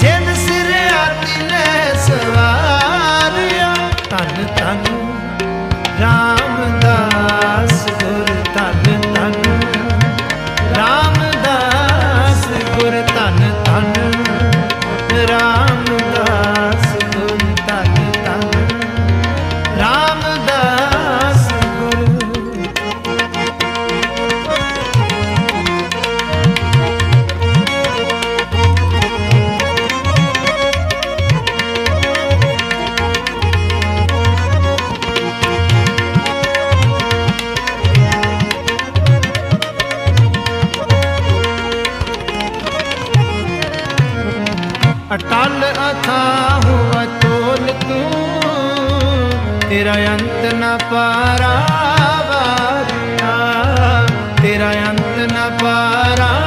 ਜਿਨ ਸਿਰ ਆਤੀ ਸਵਾਰਿਆ ਧੰਨ ਧੰਨ ਰਾਮਦਾਸ ਗੁਰ ਧੰਨ ਧੰਨ ਰਾਮਦਾਸ ਗੁਰ ਧੰਨ ਧੰਨ ਅਟਲ ਅਥਾ ਹੁਆ ਤੋਲ ਤੂੰ। ਤੇਰਾ ਅੰਤ ਨਾ ਪਾਰਾ ਵਾਰਿਆ ਤੇਰਾ ਅੰਤ ਨਾ ਪਾਰਾ